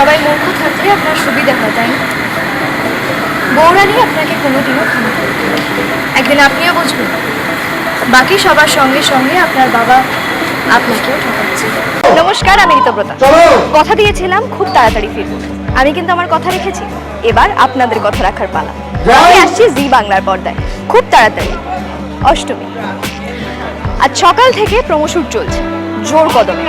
সবাই মূর্খ থাকলে আপনার সুবিধা হয় তাই বৌরানি আপনাকে কোনোদিনও ক্ষমা করবে একদিন আপনিও বুঝবেন। বাকি সবার সঙ্গে সঙ্গে আপনার বাবা আপনাকেও ঠকাচ্ছে। নমস্কার আমি ঋতব্রতা। কথা দিয়েছিলাম খুব তাড়াতাড়ি ফিরব। আমি কিন্তু আমার কথা রেখেছি। এবার আপনাদের কথা রাখার পালা। আমি আসছি জি বাংলার পর্দায়। খুব তাড়াতাড়ি। অষ্টমী। আজ সকাল থেকে প্রমোশুট চলছে। জোর কদমে।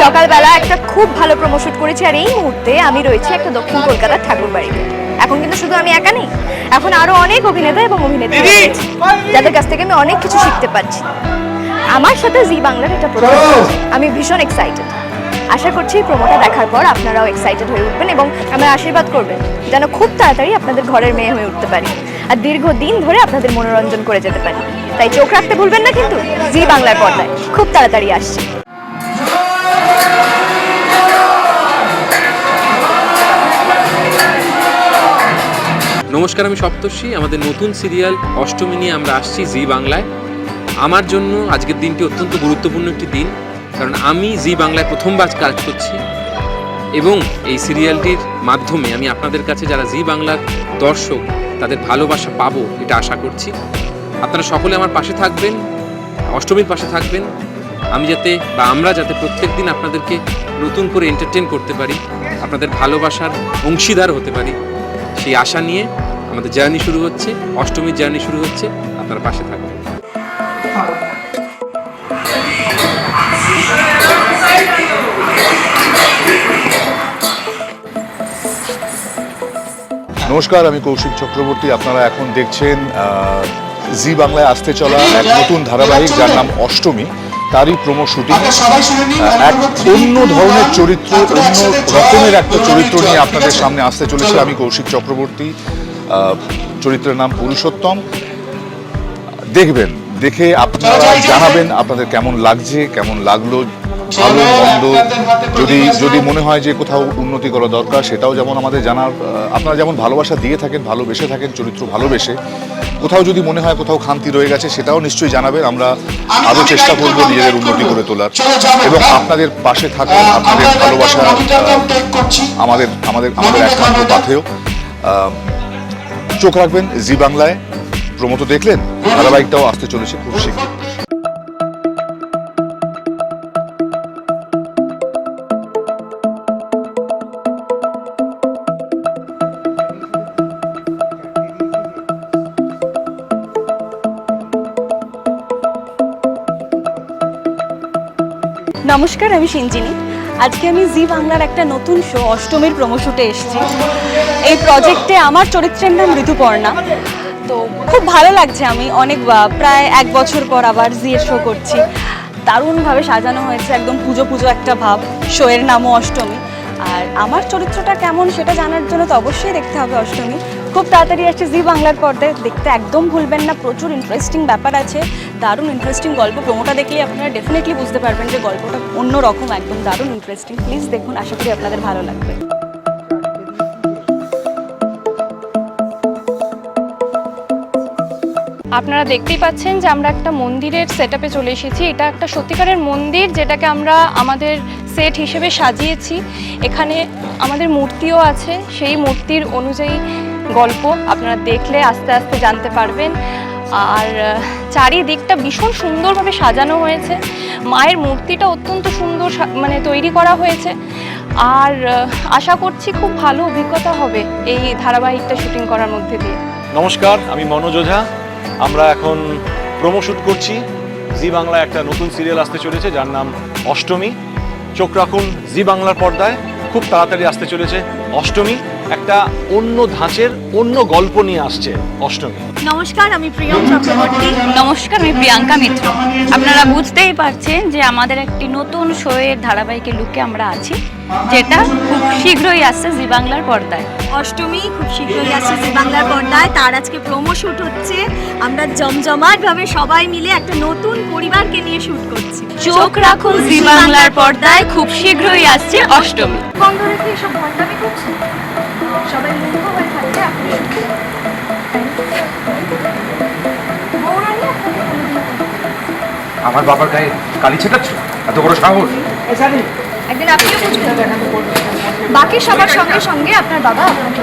সকালবেলা একটা খুব ভালো প্রমোশুট করেছি আর এই মুহূর্তে আমি রয়েছি একটা দক্ষিণ কলকাতার ঠাকুর বাড়িতে এখন কিন্তু শুধু আমি একা নেই এখন আরও অনেক অভিনেতা এবং অভিনেত্রী যাদের কাছ থেকে আমি অনেক কিছু শিখতে পারছি। আমার সাথে জি বাংলার এটা প্রথম আমি ভীষণ এক্সাইটেড আশা করছি প্রোমোটা দেখার পর আপনারাও এক্সাইটেড হয়ে উঠবেন এবং আমার আশীর্বাদ করবেন যেন খুব তাড়াতাড়ি আপনাদের ঘরের মেয়ে হয়ে উঠতে পারি আর দীর্ঘদিন ধরে আপনাদের মনোরঞ্জন করে যেতে পারি। তাই চোখ রাখতে ভুলবেন না কিন্তু জি বাংলার পর্দায় খুব তাড়াতাড়ি আসছে। নমস্কার, আমি সপ্তর্ষি, আমাদের নতুন সিরিয়াল অষ্টমী নিয়ে আমরা আসছি জি বাংলায়। আমার জন্য আজকের দিনটি অত্যন্ত গুরুত্বপূর্ণ একটি দিন, কারণ আমি জি বাংলায় প্রথমবার কাজ করছি এবং এই সিরিয়ালটির মাধ্যমে আমি আপনাদের কাছে যারা জি বাংলার দর্শক, তাদের ভালোবাসা পাবো এটা আশা করছি। আপনারা সকলে আমার পাশে থাকবেন, অষ্টমীর পাশে থাকবেন। আমি যাতে বা আমরা যাতে প্রত্যেক দিন আপনাদেরকে নতুন করে এন্টারটেন করতে পারি, আপনাদের ভালোবাসার অংশীদার হতে পারি। সেই আশা নিয়ে আমাদের জার্নি শুরু হচ্ছে, অষ্টমীর জার্নি শুরু হচ্ছে, আপনারা পাশে থাকবেন নমস্কার, আমি কৌশিক চক্রবর্তী। আপনারা এখন দেখছেন জি বাংলায় আসতে চলা এক নতুন ধারাবাহিক, যার নাম অষ্টমী। তারই প্রমো শুটিং এক অন্য ধরনের চরিত্র অন্য রকমের একটা চরিত্র নিয়ে আপনাদের সামনে আসতে চলেছে আমি কৌশিক চক্রবর্তী। চরিত্রের নাম পুরুষোত্তম। দেখবেন দেখে আপনারা জানাবেন আপনাদের কেমন লাগছে কেমন লাগল ভালো মন্দ যদি যদি মনে হয় যে কোথাও উন্নতি করা দরকার সেটাও যেমন আমাদের জানার আপনারা যেমন ভালোবাসা দিয়ে থাকেন ভালোবেসে থাকেন চরিত্র ভালোবেসে কোথাও যদি মনে হয় কোথাও খান্তি রয়ে গেছে সেটাও নিশ্চয়ই জানাবেন। আমরা আরও চেষ্টা করব নিজেদের উন্নতি করে তোলার। এবং আপনাদের পাশে থাকার আপনাদের ভালোবাসা আমাদের আমাদের আমাদের একমাত্র পাথেয়। আহ, চোখ রাখবেন জি বাংলায়। প্রমোতো দেখলেন? ধারাবাহিকটাও আসতে চলেছে খুব শীঘ্র নমস্কার, আমি সিঞ্জিনী। আজকে আমি জি বাংলার একটা নতুন শো অষ্টমীর প্রমোশুটে এসেছি। এই প্রজেক্টে আমার চরিত্রের নাম ঋতুপর্ণা। তো খুব ভালো লাগছে আমি অনেক প্রায় এক বছর পর আবার জি এর শো করছি। দারুণভাবে সাজানো হয়েছে, একদম পুজো পুজো একটা ভাব। শো এর নামও অষ্টমী। আর আমার চরিত্রটা কেমন সেটা জানার জন্য তো অবশ্যই দেখতে হবে অষ্টমী। খুব তাড়াতাড়ি আসছে জি বাংলার পর্দায় দেখতে একদম ভুলবেন না, প্রচুর ইন্টারেস্টিং ব্যাপার আছে, দারুণ ইন্টারেস্টিং গল্প। প্রোমোটা দেখলে আপনারা ডেফিনেটলি বুঝতে পারবেন যে গল্পটা অন্য রকম একদম দারুণ ইন্টারেস্টিং প্লিজ দেখুন, আশা করি আপনাদের ভালো লাগবে। আপনারা দেখতেই পাচ্ছেন যে আমরা একটা মন্দিরের সেট চলে এসেছি। এটা একটা সত্যিকারের মন্দির যেটাকে আমরা আমাদের সেট হিসেবে সাজিয়েছি। এখানে আমাদের মূর্তিও আছে। সেই মূর্তির অনুযায়ী গল্প আপনারা দেখলে আস্তে আস্তে জানতে পারবেন। আর চারিদিকটা ভীষণ সুন্দরভাবে সাজানো হয়েছে। মায়ের মূর্তিটা অত্যন্ত সুন্দর মানে তৈরি করা হয়েছে। আর আশা করছি খুব ভালো অভিজ্ঞতা হবে এই ধারাবাহিকটা শুটিং করার মধ্যে দিয়ে। নমস্কার, আমি মনোজ ওঝা। আমরা এখন প্রোমো শুট করছি। জি বাংলা একটা নতুন সিরিয়াল আসতে চলেছে, যার নাম অষ্টমী। চোখ রাখুন জি বাংলার পর্দায়। খুব তাড়াতাড়ি আসতে চলেছে অষ্টমী। একটা অন্য ধাঁচের অন্য গল্প নিয়ে আসছে অষ্টমী। নমস্কার আমি প্রিয়ম চক্রবর্তী। নমস্কার আমি প্রিয়াঙ্কা মিত্র। আপনারা বুঝতেই পারছেন যে আমাদের একটি নতুন শোয়ের ধারাবাহিকের লুকে আমরা আছি যেটা খুব শীঘ্রই আসছে জি বাংলার পর্দায়। অষ্টমী খুব শীঘ্রই আসছে জি বাংলার পর্দায়। তার আজকে প্রোমো শুট হচ্ছে। আমরা জমজমাট ভাবে সবাই মিলে একটা নতুন পরিবারকে নিয়ে শুট করছি। চোখ রাখুন জি বাংলার পর্দায় খুব শীঘ্রই আসছে অষ্টমী। বন্ধ রেখে এসব ভণ্ডামি করছেন? সবাই মুগ্ধ হয়ে থাকবে আপনি। আমার বাবার গায়ে কালি ছেটাচ্ছ? এত বড় সাহস। একদিন আপনিও বুঝবেন বাকি সবার সঙ্গে সঙ্গে আপনার বাবা আপনাকে